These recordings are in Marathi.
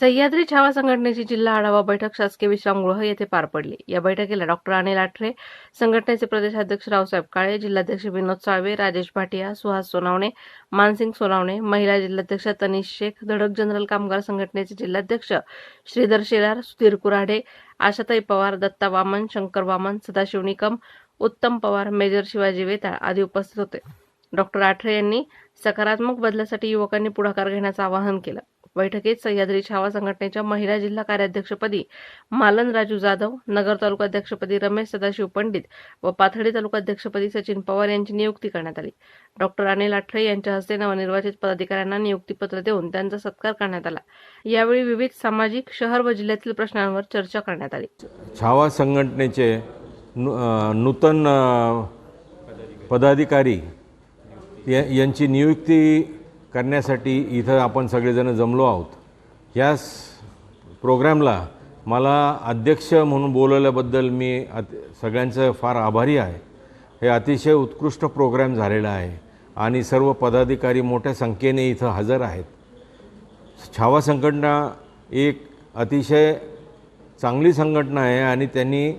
सह्याद्री छावा संघटनेची जिल्हा आढावा बैठक शासकीय विश्रामगृह येथे पार पडली. या बैठकीला डॉक्टर अनिल आठरे संघटनेचे प्रदेशाध्यक्ष रावसाहेब काळे जिल्हाध्यक्ष विनोद साळवे राजेश भाटिया सुहास सोनावणे मानसिंग सोनावणे महिला जिल्हाध्यक्ष तनिष शेख धडक जनरल कामगार संघटनेचे जिल्हाध्यक्ष श्रीधर शेलार सुधीर कुऱ्हाडे आशाताई पवार दत्ता वामन शंकर वामन सदाशिव निकम उत्तम पवार मेजर शिवाजी वेताळ आदी उपस्थित होते. डॉक्टर आठरे यांनी सकारात्मक बदलासाठी युवकांनी पुढाकार घेण्याचं आवाहन केलं. बैठकीत सह्याद्री छावा संघटनेच्या महिला जिल्हा कार्याध्यक्षपदी मालन राजू जाधव नगर तालुकाध्यक्षपदी रमेश सदाशिव पंडित व पाथर्डी तालुकाध्यक्षपदी सचिन पवार यांची नियुक्ती करण्यात आली. डॉक्टर अनिल आठरे यांच्या हस्ते नवनिर्वाचित पदाधिकाऱ्यांना नियुक्तीपत्र देऊन त्यांचा सत्कार करण्यात आला. यावेळी विविध सामाजिक शहर व जिल्ह्यातील प्रश्नांवर चर्चा करण्यात आली. छावा संघटनेचे नूतन पदाधिकारी या यांची नियुक्ती करण्यासाठी इथं आपण सगळेजण जमलो आहोत. या प्रोग्रॅमला मला अध्यक्ष म्हणून बोलवल्याबद्दल मी अत सगळ्यांचं फार आभारी आहे. हे अतिशय उत्कृष्ट प्रोग्रॅम झालेला आहे आणि सर्व पदाधिकारी मोठ्या संख्येने इथं हजर आहेत. छावा संघटना एक अतिशय चांगली संघटना आहे आणि त्यांनी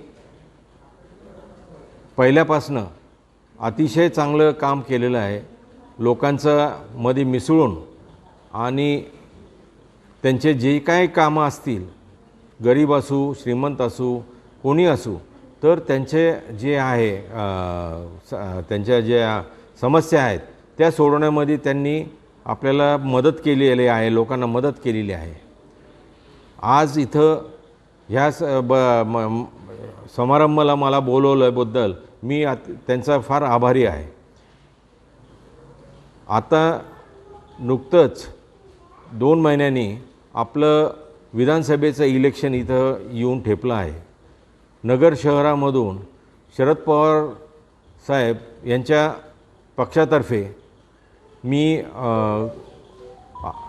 पहिल्यापासनं अतिशय चांगलं काम केलेलं आहे. लोकांचं मध्ये मिसळून आणि त्यांचे जे काही कामं असतील गरीब असू श्रीमंत असू कोणी असू तर त्यांचे जे आहे स- त्यांच्या ज्या समस्या आहेत त्या सोडवण्यामध्ये त्यांनी आपल्याला मदत केलेली आहे लोकांना मदत केलेली आहे. आज इथं ह्या स ब म समारंभाला मला बोलवल्याबद्दल मी आ त्यांचा फार आभारी आहे. आता नुकतंच दोन महिन्यांनी आपलं विधानसभेचं इलेक्शन इथं येऊन ठेपलं आहे. नगर शहरामधून शरद पवार साहेब यांच्या पक्षातर्फे मी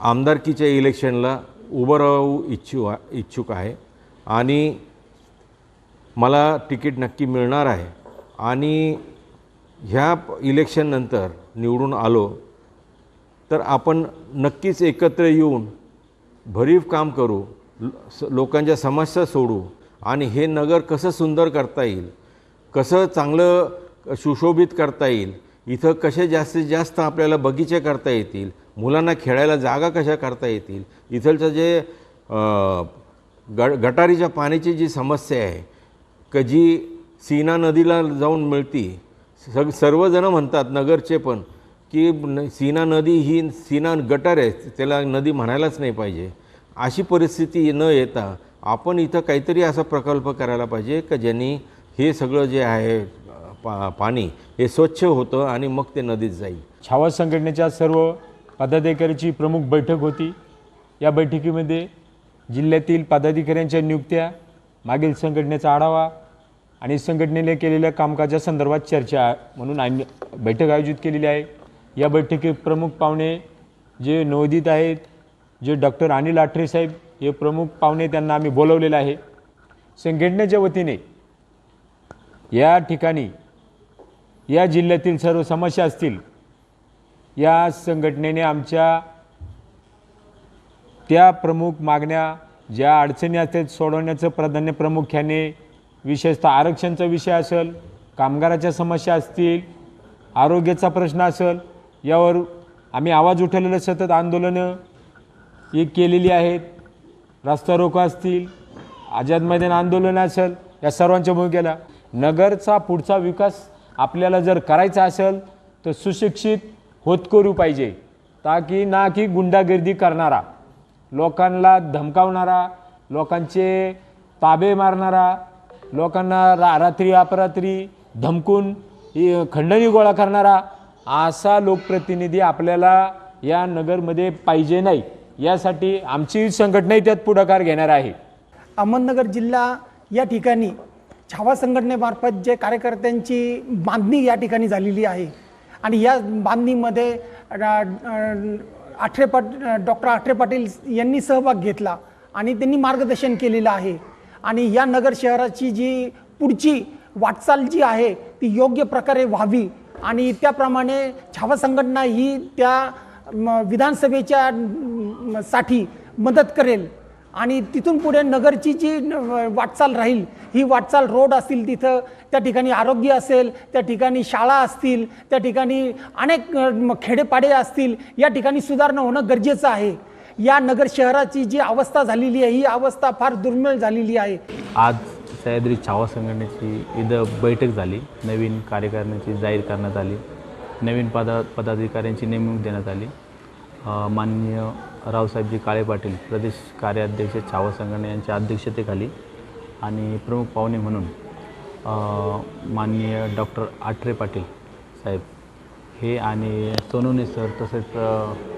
आमदारकीच्या इलेक्शनला उभं राहू इच्छू इच्छुक आहे आणि मला तिकीट नक्की मिळणार आहे. आणि ह्या इलेक्शननंतर निवडून आलो तर आपण नक्कीच एकत्र येऊन भरीव काम करू स- लोकांच्या समस्या सोडू आणि हे नगर कसं सुंदर करता येईल कसं चांगलं सुशोभित करता येईल इथं कसे जास्तीत जास्त आपल्याला बगीचे करता येतील मुलांना खेळायला जागा कशा करता येतील इथलचं जे ग गटारीच्या पाण्याची जी समस्या आहे का जी सीना नदीला जाऊन मिळती सग सर्वजणं म्हणतात नगरचे पण की न सीना नदी ही सीना गटर आहे त्याला नदी म्हणायलाच नाही पाहिजे. अशी परिस्थिती न येता आपण इथं काहीतरी असा प्रकल्प करायला पाहिजे का ज्यांनी हे सगळं जे आहे पा पाणी हे स्वच्छ होतं आणि मग ते नदीत जाईल. छावा संघटनेच्या सर्व पदाधिकाऱ्याची प्रमुख बैठक होती. या बैठकीमध्ये जिल्ह्यातील पदाधिकाऱ्यांच्या नियुक्त्या मागील संघटनेचा आढावा आणि संघटनेने केलेल्या कामकाजासंदर्भात चर्चा म्हणून आम्ही बैठक आयोजित केलेली आहे. या बैठकीत प्रमुख पाहुणे जे नवोदित आहेत जे डॉक्टर अनिल आठरे साहेब हे प्रमुख पाहुणे त्यांना आम्ही बोलवलेलं आहे. संघटनेच्या वतीने या ठिकाणी या जिल्ह्यातील सर्व समस्या असतील या संघटनेने आमच्या त्या प्रमुख मागण्या ज्या अडचणी असतात सोडवण्याचं प्राधान्य प्रामुख्याने विशेषतः आरक्षणचा विषय असेल कामगाराच्या समस्या असतील आरोग्याचा प्रश्न असेल यावर आम्ही आवाज उठवलेलं सतत आंदोलनं ही केलेली आहेत. रस्ता रोको असतील आझाद मैदान आंदोलन असेल या सर्वांच्या भूमिकेला. नगरचा पुढचा विकास आपल्याला जर करायचा असेल तर सुशिक्षित होत करू पाहिजे ताकी ना की गुंडागिर्दी करणारा लोकांना धमकावणारा लोकांचे ताबे मारणारा लोकांना रा रात्री अपरात्री धमकून खंडणी गोळा करणारा असा लोकप्रतिनिधी आपल्याला या नगरमध्ये पाहिजे नाही. यासाठी आमची संघटनाही त्यात पुढाकार घेणार आहे. अहमदनगर जिल्हा या ठिकाणी छावा संघटनेमार्फत जे कार्यकर्त्यांची बांधणी या ठिकाणी झालेली आहे. आणि या बांधणीमध्ये आठरे पाट डॉक्टर आठरे पाटील यांनी सहभाग घेतला आणि त्यांनी मार्गदर्शन केलेलं आहे. आणि या नगर शहराची जी पुढची वाटचाल जी आहे ती योग्य प्रकारे व्हावी आणि त्याप्रमाणे छावा संघटना ही त्या म, विधानसभेच्या साठी मदत करेल. आणि तिथून पुढे नगरची जी वाटचाल राहील ही वाटचाल रोड असतील तिथं त्या ठिकाणी आरोग्य असेल त्या ठिकाणी शाळा असतील त्या ठिकाणी अनेक म- खेडेपाडे असतील या ठिकाणी सुधारणा होणं गरजेचं आहे. या नगर शहराची जी अवस्था झालेली आहे ही अवस्था फार दुर्मिळ झालेली आहे. आज सह्याद्री छावा संघटनेची इथं बैठक झाली. नवीन कार्यकारिणीची जाहीर करण्यात आली. नवीन पदा पदाधिकाऱ्यांची नेमणूक देण्यात आली. माननीय रावसाहेबजी काळे पाटील प्रदेश कार्याध्यक्ष छावा संघटने यांच्या अध्यक्षतेखाली आणि प्रमुख पाहुणे म्हणून माननीय डॉक्टर आठरे पाटील साहेब हे आणि सोनोने सर तसेच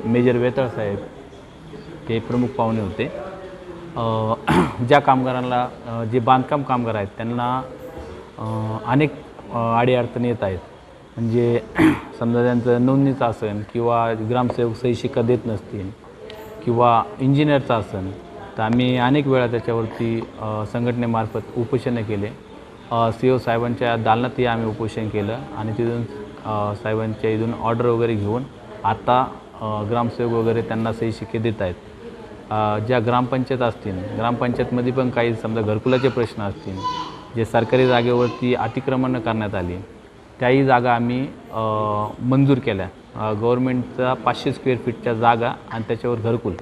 मेजर वेताळ साहेब हे प्रमुख पाहुणे होते. ज्या कामगारांना जे बांधकाम कामगार आहेत त्यांना अनेक अ, अडीअडचणी येत आहेत. म्हणजे समजा त्यांचं नोंदणीचं असेल किंवा ग्रामसेवक सही शिक्का देत नसतील किंवा इंजिनियरचं असेल तर आम्ही अनेक वेळा त्याच्यावरती संघटनेमार्फत उपोषणं केले. सी ओ साहेबांच्या दालनातही आम्ही उपोषण केलं आणि तिथून साहेबांच्या इथून ऑर्डर वगैरे घेऊन आता ग्रामसेवक वगैरे त्यांना सही शिक्के देत आहेत. ज्या ग्रामपंचायत असतील ग्रामपंचायतमध्ये पण काही समजा घरकुलाचे प्रश्न असतील जे सरकारी जागेवरती अतिक्रमणं करण्यात आली त्याही जागा आम्ही मंजूर केल्या. गव्हर्मेंटचा पाचशे स्क्वेअर फीटच्या जागा आणि त्याच्यावर घरकुल.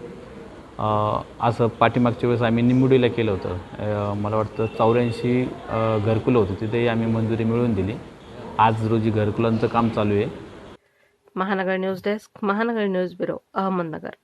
असं पाठीमागच्या वेळेस आम्ही निंबुडीला केलं होतं. मला वाटतं चौऱ्याऐंशी घरकुलं होतं तिथेही आम्ही मंजुरी मिळवून दिली. आज रोजी घरकुलांचं काम चालू आहे. Mahanagar news desk Mahanagar news bureau Ahmednagar.